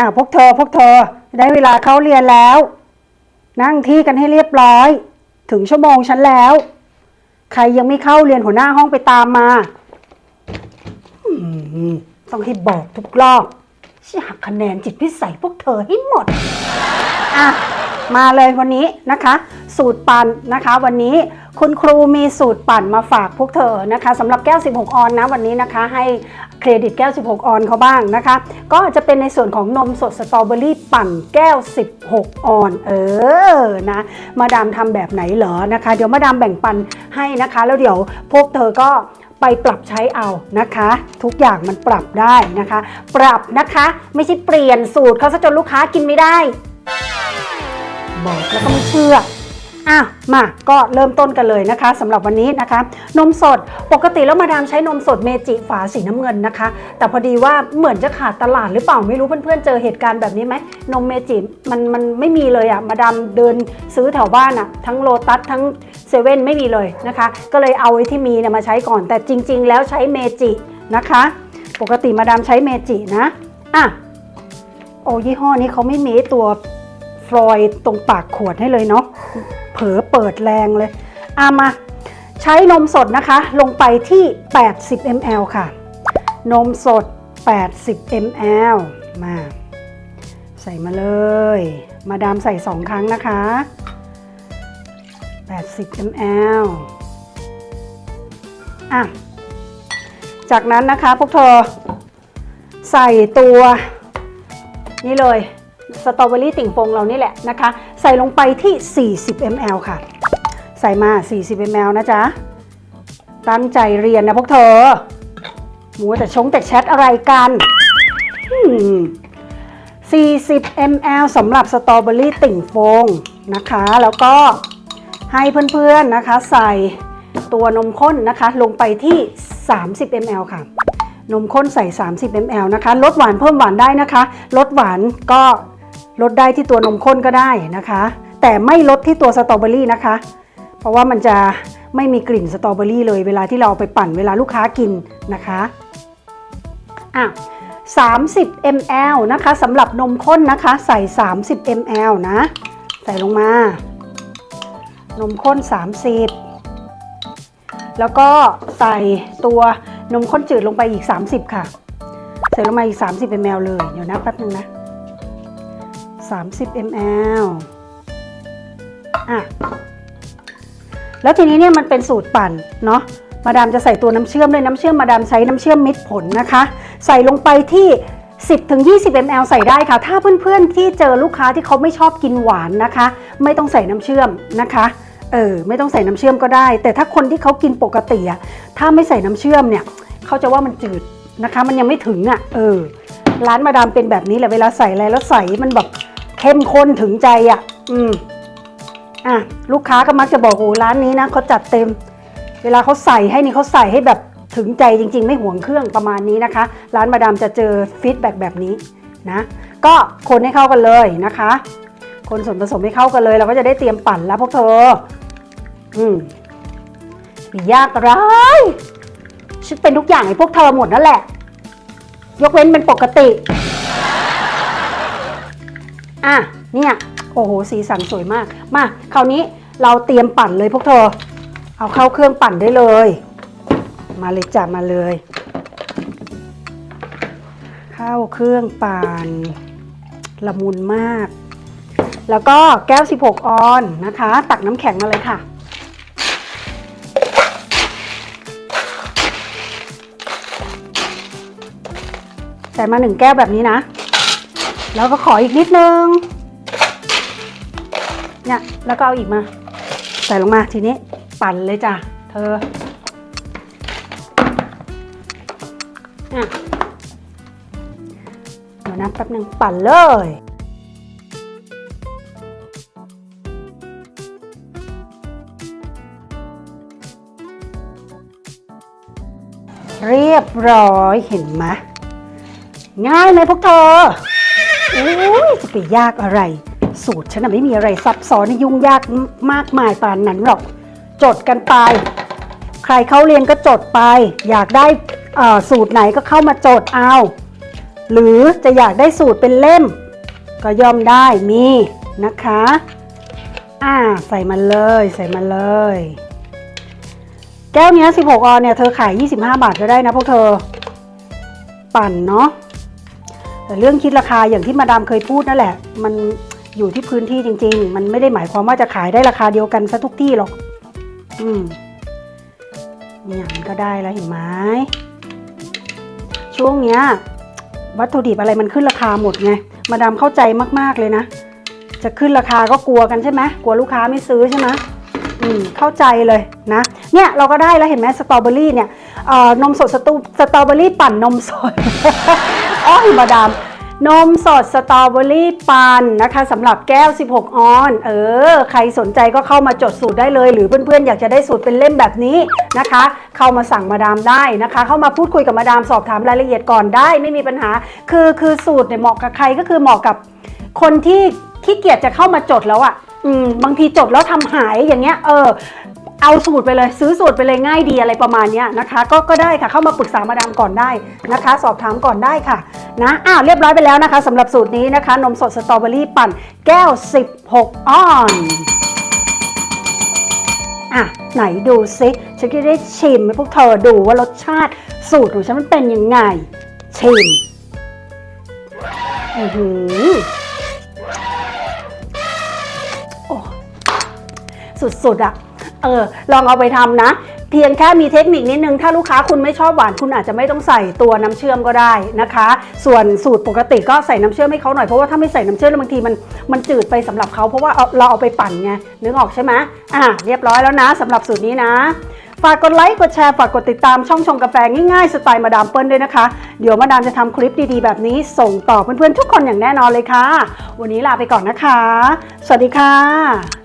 อ่าพวกเธอพวกเธอได้เวลาเข้าเรียนแล้ว นั่งที่กันให้เรียบร้อย ถึงชั่วโมงฉันแล้ว ใครยังไม่เข้าเรียนหัวหน้าห้องไปตามมาอืมต้องให้บอกทุกรอบฉันหักคะแนนจิตพิสัยพวกเธอให้หมด อะ มาเลยวันนี้นะคะ สูตรปั่นนะคะ วันนี้คุณครูมีสูตรปั่นมาฝากพวกเธอนะคะสำหรับแก้ว 16 ออนนะวันนี้นะคะ ให้เครดิตแก้ว 16 ออนเขาบ้างนะคะ ก็จะเป็นในส่วนของนมสดสตรอเบอรี่ปั่นแก้ว 16 ออน เออนะมาดามทำแบบไหนเหรอนะคะ เดี๋ยวมาดามแบ่งปันให้นะคะ แล้วเดี๋ยวพวกเธอก็ไปปรับใช้เอานะคะ ทุกอย่างมันปรับได้นะคะ ปรับนะคะ ไม่ใช่เปลี่ยนสูตรเขาซะจนลูกค้ากินไม่ได้ บอกแล้วก็ไม่เชื่ออะมาก็เริ่มต้นกันเลยนะคะสำหรับวันนี้นะคะ นมสดปกติแล้วมาดามใช้นมสดเมจิฝาสีน้ำเงินนะคะ แต่พอดีว่าเหมือนจะขาดตลาดหรือเปล่าไม่รู้เพื่อนๆเจอเหตุการณ์แบบนี้ไหมนมเมจิมันมันไม่มีเลยอะ่ะมาดามเดินซื้อแถวบ้านอะ่ะทั้งโลตัสทั้งเซเว่นไม่มีเลยนะคะ ก็เลยเอาไอ้ที่มีเนี่ยมาใช้ก่อน แต่จริง ๆ แล้วใช้เมจินะคะ ปกติมาดามใช้เมจินะอะโอ้ยี่ห้อนี้เขาไม่มีตัว ฟลอยตรงปากขวดให้เลยเนาะเผลอเปิดแรงเลยอามาใช้นมสดนะคะ ลงไปที่ 80 ml ค่ะ นมสด 80 ml มา ใส่มาเลย มาดามใส่2ครั้งนะคะ 80 ml อะ จากนั้นนะคะพวกเธอใส่ตัว นี่เลย สตรอเบอรี่ติ่งฟงเรานี่แหละนะคะ ใส่ลงไปที่ 40 ml ค่ะ ใส่มา 40 ml นะจ๊ะ ตั้งใจเรียนนะพวกเธอมัวแต่ชงแต่แชทอะไรกันอืม40 ml สำหรับสตรอเบอรี่ติ่งฟงนะคะ แล้วก็ให้เพื่อนๆนะคะ ใส่ตัวนมข้นนะคะ ลงไปที่ 30 ml ค่ะนมข้นใส่ 30 ml นะคะ ลดหวานเพิ่มหวานได้นะคะ ลดหวานก็ ลดได้ที่ตัวนมข้นก็ได้นะคะ แต่ไม่ลดที่ตัวสตรอเบอรี่นะคะ เพราะว่ามันจะไม่มีกลิ่นสตรอเบอรี่เลยเวลาที่เราไปปั่นเวลาลูกค้ากินนะคะอะ30 ml นะคะสำหรับนมข้นนะคะ ใส่ 30 ml นะ ใส่ลงมา นมข้น 30 แล้วก็ใส่ตัวนมข้นจืดลงไปอีก 30 ค่ะ ใส่ลงมาอีก 30 ml เลย เดี๋ยวนะแป๊บนึงนะ 30 ml อะ แล้วทีนี้เนี่ยมันเป็นสูตรปั่นเนาะ มาดามจะใส่ตัวน้ำเชื่อมด้วยน้ำเชื่อมมาดามใช้น้ำเชื่อมมิตรผลนะคะ ใส่ลงไปที่ 10ถึง20 ml ใส่ได้ค่ะ ถ้าเพื่อนๆที่เจอลูกค้าที่เขาไม่ชอบกินหวานนะคะ ไม่ต้องใส่น้ำเชื่อมนะคะเออไม่ต้องใส่น้ำเชื่อมก็ได้ แต่ถ้าคนที่เขากินปกติอะถ้าไม่ใส่น้ำเชื่อมเนี่ยเขาจะว่ามันจืดนะคะ มันยังไม่ถึงอะเออร้านมาดามเป็นแบบนี้แหละเวลาใส่อะไรแล้วใส่มันแบบ เข้มข้นถึงใจอะอืม อะ ลูกค้าก็มักจะบอกโอ้ร้านนี้นะเขาจัดเต็ม เวลาเขาใส่ให้นี่เขาใส่ให้แบบถึงใจจริง ๆ ไม่ห่วงเครื่องประมาณนี้นะคะ ร้านมาดามจะเจอฟีดแบ็กแบบนี้นะ ก็คนให้เข้ากันเลยนะคะ คนส่วนผสมให้เข้ากันเลย เราก็จะได้เตรียมปั่นแล้วพวกเธอ อืมยากอะไรฉันเป็นทุกอย่างให้พวกเธอหมดนั่นแหละ ยกเว้นเป็นปกติ อะเนี่ยโอ้โหสีสันสวยมาก มาคราวนี้เราเตรียมปั่นเลยพวกเธอ เอาเข้าเครื่องปั่นได้เลย มาเลยจ้ะมาเลย เข้าเครื่องปั่นละมุนมาก แล้วก็แก้ว 16 ออนนะคะ ตักน้ำแข็งมาเลยค่ะใส่มาหนึ่งแก้วแบบนี้นะ แล้วก็ขออีกนิดนึง เนี่ย แล้วก็เอาอีกมา ใส่ลงมาทีนี้ปั่นเลยจ้ะ เธออะเดี๋ยวนะแป๊บนึงปั่นเลยเรียบร้อยเห็นไหมง่ายไหมพวกเธอ โอ้ยจะไปยากอะไร สูตรฉันน่ะไม่มีอะไรซับซ้อนยุ่งยากมากมายปานนั้นหรอก จดกันไป ใครเข้าเรียนก็จดไป อยากได้สูตรไหนก็เข้ามาจดเอา หรือจะอยากได้สูตรเป็นเล่ม ก็ย่อมได้มีนะคะ อ่าใส่มาเลยใส่มาเลย แก้วเนี้ย16ออนเนี่ยเธอขาย 25 บาทก็ได้นะพวกเธอ ปั่นเนาะ แต่เรื่องคิดราคาอย่างที่มาดามเคยพูดนั่นแหละ มันอยู่ที่พื้นที่จริง ๆ มันไม่ได้หมายความว่าจะขายได้ราคาเดียวกันซะทุกที่หรอก อืมเนี่ยมันก็ได้แล้วเห็นไหมช่วงเนี้ย วัตถุดิบอะไรมันขึ้นราคาหมดไง มาดามเข้าใจมากๆเลยนะ จะขึ้นราคาก็กลัวกันใช่ไหมกลัวลูกค้าไม่ซื้อใช่ไหมอืมเข้าใจเลยนะ เนี่ยเราก็ได้แล้วเห็นไหมสตรอเบอรี่เนี่ยเอ่อนมสดสตูสตรอเบอรี่ปั่นนมสด อ้อยมาดามนมสดสตรอเบอรี่ปั่นนะคะสำหรับแก้ว 16 ออน เออ ใครสนใจก็เข้ามาจดสูตรได้เลย หรือเพื่อนๆ อยากจะได้สูตรเป็นเล่มแบบนี้นะคะ เข้ามาสั่งมาดามได้นะคะ เข้ามาพูดคุยกับมาดามสอบถามรายละเอียดก่อนได้ไม่มีปัญหา คือคือสูตรเนี่ยเหมาะกับใครก็คือเหมาะกับ คนที่ขี้เกียจจะเข้ามาจดแล้วอะ่ะบางทีจดแล้วทำหายอย่างเงี้ยเออ เอาสูตรไปเลยซื้อสูตรไปเลยง่ายดีอะไรประมาณนี้นะคะ ก็ก็ได้ค่ะเข้ามาปรึกษามาดามก่อนได้นะคะ สอบถามก่อนได้ค่ะนะอ้าวเรียบร้อยไปแล้วนะคะสำหรับสูตรนี้นะคะ นมสดสตรอเบอรี่ปั่นแก้ว 16 ออนอะไหนดูซิฉันก็ได้ชิมให้พวกเธอดูว่ารสชาติสูตรของฉันมันเป็นยังไง ชิมอือหือโอ้สุดๆอะ เออลองเอาไปทำนะ เพียงแค่มีเทคนิคนิดนึง ถ้าลูกค้าคุณไม่ชอบหวานคุณอาจจะไม่ต้องใส่ตัวน้ำเชื่อมก็ได้นะคะ ส่วนสูตรปกติก็ใส่น้ำเชื่อมให้เขาหน่อยเพราะว่าถ้าไม่ใส่น้ำเชื่อมแล้วบางทีมันมันจืดไปสำหรับเขาเพราะว่าเราเอาไปปั่นไงนึกออกใช่ไหมอะเรียบร้อยแล้วนะสำหรับสูตรนี้นะฝากกดไลค์ กดแชร์ ฝากกดติดตามช่องชงกาแฟง่ายๆ สไตล์มาดามเปิ้ลด้วยนะคะ เดี๋ยวมาดามจะทำคลิปดีๆ แบบนี้ ส่งต่อเพื่อนๆ ทุกคนอย่างแน่นอนเลยค่ะ วันนี้ลาไปก่อนนะคะ สวัสดีค่ะ